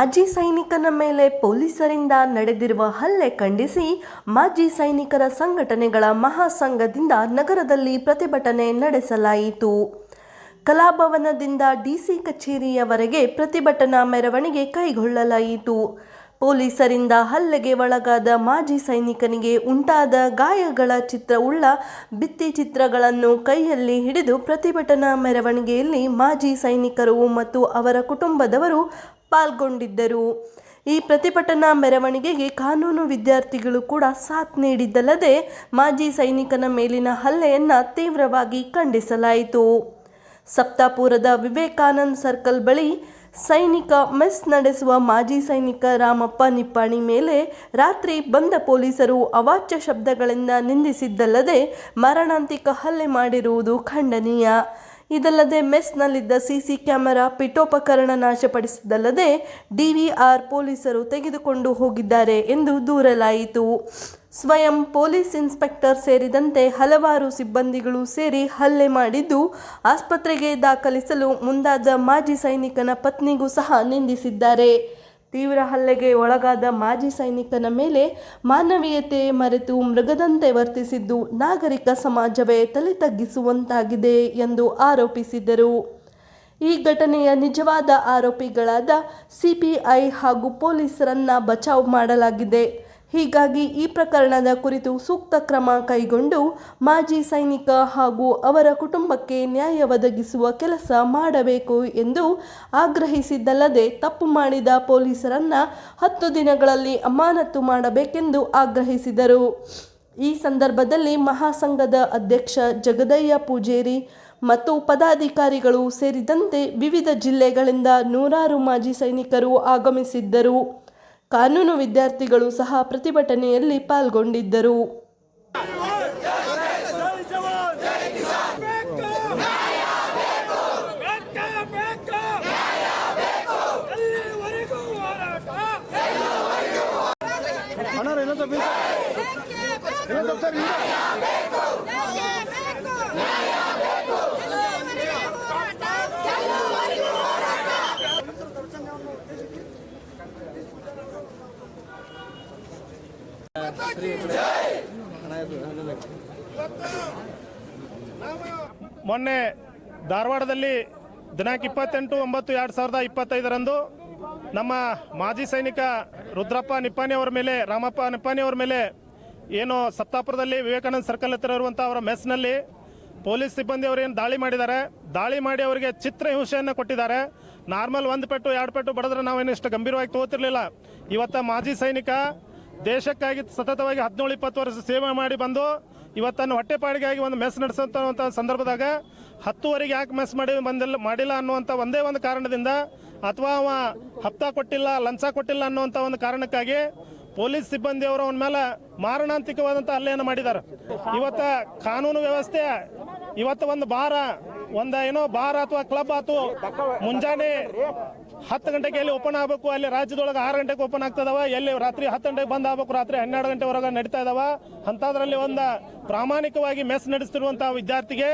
ಮಾಜಿ ಸೈನಿಕನ ಮೇಲೆ ಪೊಲೀಸರಿಂದ ನಡೆದಿರುವ ಹಲ್ಲೆ ಖಂಡಿಸಿ ಮಾಜಿ ಸೈನಿಕರ ಸಂಘಟನೆಗಳ ಮಹಾಸಂಘದಿಂದ ನಗರದಲ್ಲಿ ಪ್ರತಿಭಟನೆ ನಡೆಸಲಾಯಿತು. ಕಲಾಭವನದಿಂದ ಡಿಸಿ ಕಚೇರಿಯವರೆಗೆ ಪ್ರತಿಭಟನಾ ಮೆರವಣಿಗೆ ಕೈಗೊಳ್ಳಲಾಯಿತು. ಪೊಲೀಸರಿಂದ ಹಲ್ಲೆಗೆ ಒಳಗಾದ ಮಾಜಿ ಸೈನಿಕನಿಗೆ ಉಂಟಾದ ಗಾಯಗಳ ಚಿತ್ರವುಳ್ಳ ಭಿತ್ತಿಚಿತ್ರಗಳನ್ನು ಕೈಯಲ್ಲಿ ಹಿಡಿದು ಪ್ರತಿಭಟನಾ ಮೆರವಣಿಗೆಯಲ್ಲಿ ಮಾಜಿ ಸೈನಿಕರು ಮತ್ತು ಅವರ ಕುಟುಂಬದವರು ಪಾಲ್ಗೊಂಡಿದ್ದರು. ಈ ಪ್ರತಿಭಟನಾ ಮೆರವಣಿಗೆಗೆ ಕಾನೂನು ವಿದ್ಯಾರ್ಥಿಗಳು ಕೂಡ ಸಾಥ್ ನೀಡಿದ್ದಲ್ಲದೆ ಮಾಜಿ ಸೈನಿಕನ ಮೇಲಿನ ಹಲ್ಲೆಯನ್ನು ತೀವ್ರವಾಗಿ ಖಂಡಿಸಲಾಯಿತು. ಸಪ್ತಾಪುರದ ವಿವೇಕಾನಂದ್ ಸರ್ಕಲ್ ಬಳಿ ಸೈನಿಕ ಮೆಸ್ ನಡೆಸುವ ಮಾಜಿ ಸೈನಿಕ ರಾಮಪ್ಪ ನಿಪ್ಪಾಣಿ ಮೇಲೆ ರಾತ್ರಿ ಬಂದ ಪೊಲೀಸರು ಅವಾಚ್ಯ ಶಬ್ದಗಳಿಂದ ನಿಂದಿಸಿದ್ದಲ್ಲದೆ ಮರಣಾಂತಿಕ ಹಲ್ಲೆ ಮಾಡಿರುವುದು ಖಂಡನೀಯ. ಇದಲ್ಲದೆ ಮೆಸ್ನಲ್ಲಿದ್ದ ಸಿಸಿ ಕ್ಯಾಮೆರಾ ಪಿಠೋಪಕರಣ ನಾಶಪಡಿಸಿದ್ದಲ್ಲದೆ ಡಿವಿಆರ್ ಪೊಲೀಸರು ತೆಗೆದುಕೊಂಡು ಹೋಗಿದ್ದಾರೆ ಎಂದು ದೂರಲಾಯಿತು. ಸ್ವಯಂ ಪೊಲೀಸ್ ಇನ್ಸ್ಪೆಕ್ಟರ್ ಸೇರಿದಂತೆ ಹಲವಾರು ಸಿಬ್ಬಂದಿಗಳು ಸೇರಿ ಹಲ್ಲೆ ಮಾಡಿದ್ದು, ಆಸ್ಪತ್ರೆಗೆ ದಾಖಲಿಸಲು ಮುಂದಾದ ಮಾಜಿ ಸೈನಿಕನ ಪತ್ನಿಗೂ ಸಹ ನಿಂದಿಸಿದ್ದಾರೆ. ತೀವ್ರ ಹಲ್ಲೆಗೆ ಒಳಗಾದ ಮಾಜಿ ಸೈನಿಕನ ಮೇಲೆ ಮಾನವೀಯತೆ ಮರೆತು ಮೃಗದಂತೆ ವರ್ತಿಸಿದ್ದು ನಾಗರಿಕ ಸಮಾಜವೇ ತಲೆ ತಗ್ಗಿಸುವಂತಾಗಿದೆ ಎಂದು ಆರೋಪಿಸಿದರು ಈ ಘಟನೆಯ ನಿಜವಾದ ಆರೋಪಿಗಳಾದ ಸಿಪಿಐ ಹಾಗೂ ಪೊಲೀಸರನ್ನ ಬಚಾವ್ ಮಾಡಲಾಗಿದೆ. ಹೀಗಾಗಿ ಈ ಪ್ರಕರಣದ ಕುರಿತು ಸೂಕ್ತ ಕ್ರಮ ಕೈಗೊಂಡು ಮಾಜಿ ಸೈನಿಕ ಹಾಗೂ ಅವರ ಕುಟುಂಬಕ್ಕೆ ನ್ಯಾಯ ಒದಗಿಸುವ ಕೆಲಸ ಮಾಡಬೇಕು ಎಂದು ಆಗ್ರಹಿಸಿದ್ದಲ್ಲದೆ ತಪ್ಪು ಮಾಡಿದ ಪೊಲೀಸರನ್ನ ಹತ್ತು ದಿನಗಳಲ್ಲಿ ಅಮಾನತು ಮಾಡಬೇಕೆಂದು ಆಗ್ರಹಿಸಿದರು. ಈ ಸಂದರ್ಭದಲ್ಲಿ ಮಹಾಸಂಘದ ಅಧ್ಯಕ್ಷ ಜಗದಯ್ಯ ಪೂಜೇರಿ ಮತ್ತು ಪದಾಧಿಕಾರಿಗಳು ಸೇರಿದಂತೆ ವಿವಿಧ ಜಿಲ್ಲೆಗಳಿಂದ ನೂರಾರು ಮಾಜಿ ಸೈನಿಕರು ಆಗಮಿಸಿದ್ದರು. ಕಾನೂನು ವಿದ್ಯಾರ್ಥಿಗಳು ಸಹ ಪ್ರತಿಭಟನೆಯಲ್ಲಿ ಪಾಲ್ಗೊಂಡಿದ್ದರು ಬೇಕು ನ್ಯಾಯ ಬೇಕು ಬೇಕು ನ್ಯಾಯ ಬೇಕು ಎಲ್ಲಿವರೆಗೂ ಹೋರಾಟ ಅಣ್ಣ ಏನಂತ ಬೀಳ್ತ ಏನಂತ ಸರ್ ಹಿಂದೆ ಮೊನ್ನೆ ಧಾರವಾಡದಲ್ಲಿ ದಿನಾಂಕ ಇಪ್ಪತ್ತೆಂಟು, ಒಂಬತ್ತು, ಎರಡು ಸಾವಿರದ ಇಪ್ಪತ್ತೈದರಂದು ನಮ್ಮ ಮಾಜಿ ಸೈನಿಕ ರುದ್ರಪ್ಪ ನಿಪ್ಪಾಣಿ ಅವರ ಮೇಲೆ, ರಾಮಪ್ಪ ನಿಪ್ಪಾಣಿ ಅವರ ಮೇಲೆ ಏನು ಸಪ್ತಾಪುರದಲ್ಲಿ ವಿವೇಕಾನಂದ ಸರ್ಕಲ್ ಹತ್ತಿರ ಇರುವಂಥ ಅವರ ಮೆಸ್ನಲ್ಲಿ ಪೊಲೀಸ್ ಸಿಬ್ಬಂದಿ ಅವರು ಏನು ದಾಳಿ ಮಾಡಿದ್ದಾರೆ? ದಾಳಿ ಮಾಡಿ ಅವರಿಗೆ ಚಿತ್ರ ಹಿಂಸೆಯನ್ನು ಕೊಟ್ಟಿದ್ದಾರೆ. ನಾರ್ಮಲ್ ಒಂದು ಪೆಟ್ಟು, ಎರಡು ಪೆಟ್ಟು ಬಡಿದ್ರೆ ನಾವೇನು ಇಷ್ಟು ಗಂಭೀರವಾಗಿ ತಗೋತಿರ್ಲಿಲ್ಲ. ಇವತ್ತ ಮಾಜಿ ಸೈನಿಕ ದೇಶಕ್ಕಾಗಿ ಸತತವಾಗಿ ಹದಿನೇಳು, ಇಪ್ಪತ್ತು ವರ್ಷ ಸೇವೆ ಮಾಡಿ ಬಂದು ಇವತ್ತನ್ನು ಹೊಟ್ಟೆಪಾಡಿಗಾಗಿ ಒಂದು ಮೆಸ್ ನಡೆಸುವಂಥ ಸಂದರ್ಭದಾಗ ಹತ್ತುವರೆಗೆ ಯಾಕೆ ಮೆಸ್ ಮಾಡಿ ಬಂದಿಲ್ಲ, ಮಾಡಿಲ್ಲ ಅನ್ನುವಂಥ ಒಂದೇ ಒಂದು ಕಾರಣದಿಂದ ಅಥವಾ ಅವ ಹಪ್ತ ಕೊಟ್ಟಿಲ್ಲ, ಲಂಚ ಕೊಟ್ಟಿಲ್ಲ ಅನ್ನುವಂಥ ಒಂದು ಕಾರಣಕ್ಕಾಗಿ ಪೊಲೀಸ್ ಸಿಬ್ಬಂದಿಯವರು ಅವನ ಮೇಲೆ ಮಾರಣಾಂತಿಕವಾದಂಥ ಹಲ್ಲೆಯನ್ನು ಮಾಡಿದ್ದಾರೆ. ಇವತ್ತ ಕಾನೂನು ವ್ಯವಸ್ಥೆ ಇವತ್ತು ಒಂದು ಬಾರ ಒಂದು ಏನೋ ಬಾರ್ ಅಥವಾ ಕ್ಲಬ್ ಆತು, ಮುಂಜಾನೆ ಹತ್ತು ಗಂಟೆಗೆ ಎಲ್ಲಿ ಓಪನ್ ಆಗಬೇಕು, ಅಲ್ಲಿ ರಾಜ್ಯದೊಳಗೆ ಆರು ಗಂಟೆಗೆ ಓಪನ್ ಆಗ್ತದವ, ಎಲ್ಲಿ ರಾತ್ರಿ ಹತ್ತು ಗಂಟೆಗೆ ಬಂದ್ ಆಗ್ಬೇಕು, ರಾತ್ರಿ ಹನ್ನೆರಡು ಗಂಟೆವರೆಗೆ ನಡೀತಾ ಇದಾವ. ಅಂಥದ್ರಲ್ಲಿ ಒಂದು ಪ್ರಾಮಾಣಿಕವಾಗಿ ಮೆಸ್ ನಡೆಸ್ತಿರುವಂತಹ ವಿದ್ಯಾರ್ಥಿಗೆ,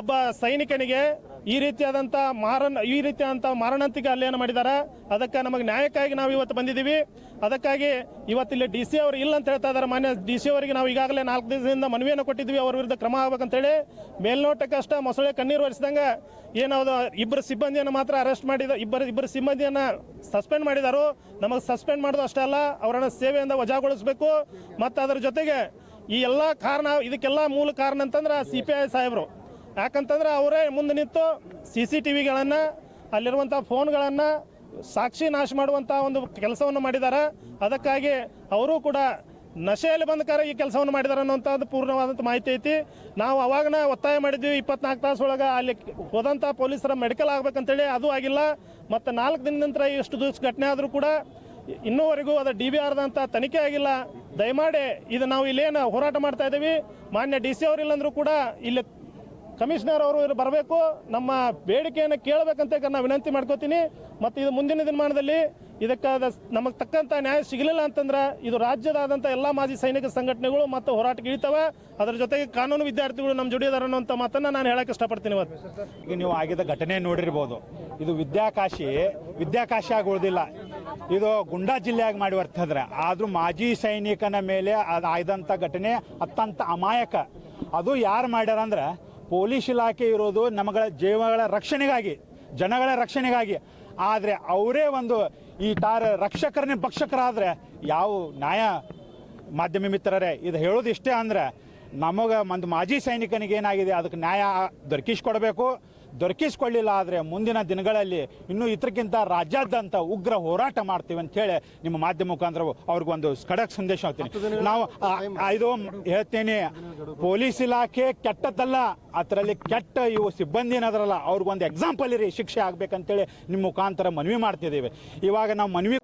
ಒಬ್ಬ ಸೈನಿಕನಿಗೆ ಈ ರೀತಿಯಾದಂಥ ಮಾರಣ, ಈ ರೀತಿಯಾದಂಥ ಮಾರಣಾಂತಿಕ ಹಲ್ಲೆಯನ್ನು ಮಾಡಿದ್ದಾರೆ. ಅದಕ್ಕೆ ನಮಗೆ ನ್ಯಾಯಕ್ಕಾಗಿ ನಾವು ಇವತ್ತು ಬಂದಿದ್ದೀವಿ. ಅದಕ್ಕಾಗಿ ಇವತ್ತಿಲ್ಲಿ ಡಿ ಸಿ ಅವರು ಇಲ್ಲ ಅಂತ ಹೇಳ್ತಾ ಇದ್ದಾರೆ ಮಾನ್ಯ ಡಿ ಸಿ ಅವರಿಗೆ. ನಾವು ಈಗಾಗಲೇ ನಾಲ್ಕು ದಿವಸದಿಂದ ಮನವಿಯನ್ನು ಕೊಟ್ಟಿದ್ವಿ ಅವ್ರ ವಿರುದ್ಧ ಕ್ರಮ ಆಗ್ಬೇಕಂತೇಳಿ. ಮೇಲ್ನೋಟಕ್ಕಷ್ಟ ಮೊಸಳೆ ಕಣ್ಣೀರು ಒರೆಸಿದಂಗೆ ಏನೋ ಇಬ್ಬರು ಸಿಬ್ಬಂದಿಯನ್ನು ಮಾತ್ರ ಅರೆಸ್ಟ್ ಮಾಡಿದ ಇಬ್ಬರು ಇಬ್ಬರು ಸಿಬ್ಬಂದಿಯನ್ನು ಸಸ್ಪೆಂಡ್ ಮಾಡಿದಾರು. ನಮಗೆ ಸಸ್ಪೆಂಡ್ ಮಾಡೋದು ಅಷ್ಟೇ ಅಲ್ಲ, ಅವರನ್ನು ಸೇವೆಯಿಂದ ವಜಾಗೊಳಿಸಬೇಕು. ಮತ್ತು ಅದರ ಜೊತೆಗೆ ಈ ಎಲ್ಲ ಕಾರಣ ಇದಕ್ಕೆಲ್ಲ ಮೂಲ ಕಾರಣ ಅಂತಂದ್ರೆ ಸಿ ಪಿ ಐ ಸಾಹೇಬರು. ಯಾಕಂತಂದ್ರೆ ಅವರೇ ಮುಂದೆ ನಿಂತು ಸಿ ಸಿ ಟಿ ವಿಗಳನ್ನು, ಅಲ್ಲಿರುವಂಥ ಫೋನ್ಗಳನ್ನು ಸಾಕ್ಷಿ ನಾಶ ಮಾಡುವಂಥ ಒಂದು ಕೆಲಸವನ್ನು ಮಾಡಿದ್ದಾರೆ. ಅದಕ್ಕಾಗಿ ಅವರು ಕೂಡ ನಶೆಯಲ್ಲಿ ಬಂದಕಾರ ಈ ಕೆಲಸವನ್ನು ಮಾಡಿದ್ದಾರೆ ಅನ್ನೋಂಥದ್ದು ಪೂರ್ಣವಾದಂಥ ಮಾಹಿತಿ ಐತಿ. ನಾವು ಅವಾಗನ ಒತ್ತಾಯ ಮಾಡಿದ್ವಿ ಇಪ್ಪತ್ನಾಲ್ಕು ತಾಸು ಒಳಗೆ ಅಲ್ಲಿ ಹೋದಂಥ ಪೊಲೀಸರ ಮೆಡಿಕಲ್ ಆಗ್ಬೇಕಂತೇಳಿ ಅದು ಆಗಿಲ್ಲ. ಮತ್ತು ನಾಲ್ಕು ದಿನ ನಂತರ ಎಷ್ಟು ದಿವಸ ಘಟನೆ ಆದರೂ ಕೂಡ ಇನ್ನೂವರೆಗೂ ಅದು ಡಿ ಬಿ ಆರ್ದಂಥ ತನಿಖೆ ಆಗಿಲ್ಲ. ದಯಮಾಡಿ ಇದು ನಾವು ಇಲ್ಲೇನು ಹೋರಾಟ ಮಾಡ್ತಾ ಇದ್ದೀವಿ. ಮಾನ್ಯ ಡಿ ಸಿ ಅವರಿಲ್ಲಂದ್ರೂ ಕೂಡ ಇಲ್ಲಿ ಕಮಿಷನರ್ ಅವರು ಬರಬೇಕು. ನಮ್ಮ ಬೇಡಿಕೆಯನ್ನು ಕೇಳಬೇಕಂತ ನಾನು ವಿನಂತಿ ಮಾಡ್ಕೋತೀನಿ. ಮತ್ತು ಇದು ಮುಂದಿನ ದಿನಮಾನದಲ್ಲಿ ಇದಕ್ಕೆ ನಮಗೆ ತಕ್ಕಂಥ ನ್ಯಾಯ ಸಿಗಲಿಲ್ಲ ಅಂತಂದ್ರೆ ಇದು ರಾಜ್ಯದಾದಂಥ ಎಲ್ಲ ಮಾಜಿ ಸೈನಿಕ ಸಂಘಟನೆಗಳು ಮತ್ತು ಹೋರಾಟಕ್ಕೆ ಇಳಿತವೆ. ಅದರ ಜೊತೆಗೆ ಕಾನೂನು ವಿದ್ಯಾರ್ಥಿಗಳು ನಮ್ಮ ಜೊತೆ ಇದಾರೆ ಅನ್ನೋಂಥ ಮಾತನ್ನು ನಾನು ಹೇಳಕ್ಕೆ ಇಷ್ಟಪಡ್ತೀನಿ ಇವತ್ತು. ಈಗ ನೀವು ಆಗಿದ್ದ ಘಟನೆ ನೋಡಿರ್ಬೋದು. ಇದು ವಿದ್ಯಾಕಾಶಿ ವಿದ್ಯಾಕಾಶಿ ಆಗಿ ಉಳಿದಿಲ್ಲ. ಇದು ಗುಂಡಾ ಜಿಲ್ಲೆಯಾಗಿ ಮಾಡಿ ಬರ್ತದ್ರೆ ಆದರೂ ಮಾಜಿ ಸೈನಿಕನ ಮೇಲೆ ಅದು ಆಯ್ದಂಥ ಘಟನೆ ಅತ್ಯಂತ ಅಮಾಯಕ. ಅದು ಯಾರು ಮಾಡ್ಯಾರ ಅಂದ್ರೆ ಪೊಲೀಸ್ ಇಲಾಖೆ ಇರೋದು ನಮಗಳ ಜೀವಗಳ ರಕ್ಷಣೆಗಾಗಿ, ಜನಗಳ ರಕ್ಷಣೆಗಾಗಿ. ಆದರೆ ಅವರೇ ಒಂದು ಈ ಟಾರ್ ರಕ್ಷಕರನ್ನೇ ಭಕ್ಷಕರಾದರೆ ಯಾವ ನ್ಯಾಯ ಮಾಧ್ಯಮ ಮಿತ್ರರೇ, ಇದು ಹೇಳೋದು ಇಷ್ಟೇ ಅಂದ್ರೆ ನಮಗೆ ಒಂದು ಮಾಜಿ ಸೈನಿಕನಿಗೆ ಏನಾಗಿದೆ, ಅದಕ್ಕೆ ನ್ಯಾಯ ದೊರಕಿಸ್ಕೊಡ್ಬೇಕು. ದೊರಕಿಸ್ಕೊಳ್ಳಿಲ್ಲ ಆದರೆ ಮುಂದಿನ ದಿನಗಳಲ್ಲಿ ಇನ್ನೂ ಇದಕ್ಕಿಂತ ರಾಜ್ಯಾದ್ಯಂತ ಉಗ್ರ ಹೋರಾಟ ಮಾಡ್ತೀವಿ ಅಂತ ಹೇಳಿ ನಿಮ್ಮ ಮಾಧ್ಯಮ ಮುಖಾಂತರ ಅವ್ರಿಗೊಂದು ಖಡಕ್ ಸಂದೇಶ ಹೋಗ್ತೀನಿ ನಾವು ಇದು ಹೇಳ್ತೇನೆ. ಪೊಲೀಸ್ ಇಲಾಖೆ ಕೆಟ್ಟದ್ದಲ್ಲ ಅದರಲ್ಲಿ ಕೆಟ್ಟ ಇವು ಸಿಬ್ಬಂದಿ ಏನದ್ರಲ್ಲ ಅವ್ರಿಗೊಂದು ಎಕ್ಸಾಂಪಲ್ ಇರಿ ಶಿಕ್ಷೆ ಆಗ್ಬೇಕಂತೇಳಿ ನಿಮ್ಮ ಮುಖಾಂತರ ಮನವಿ ಮಾಡ್ತಿದ್ದೀವಿ. ಇವಾಗ ನಾವು ಮನವಿ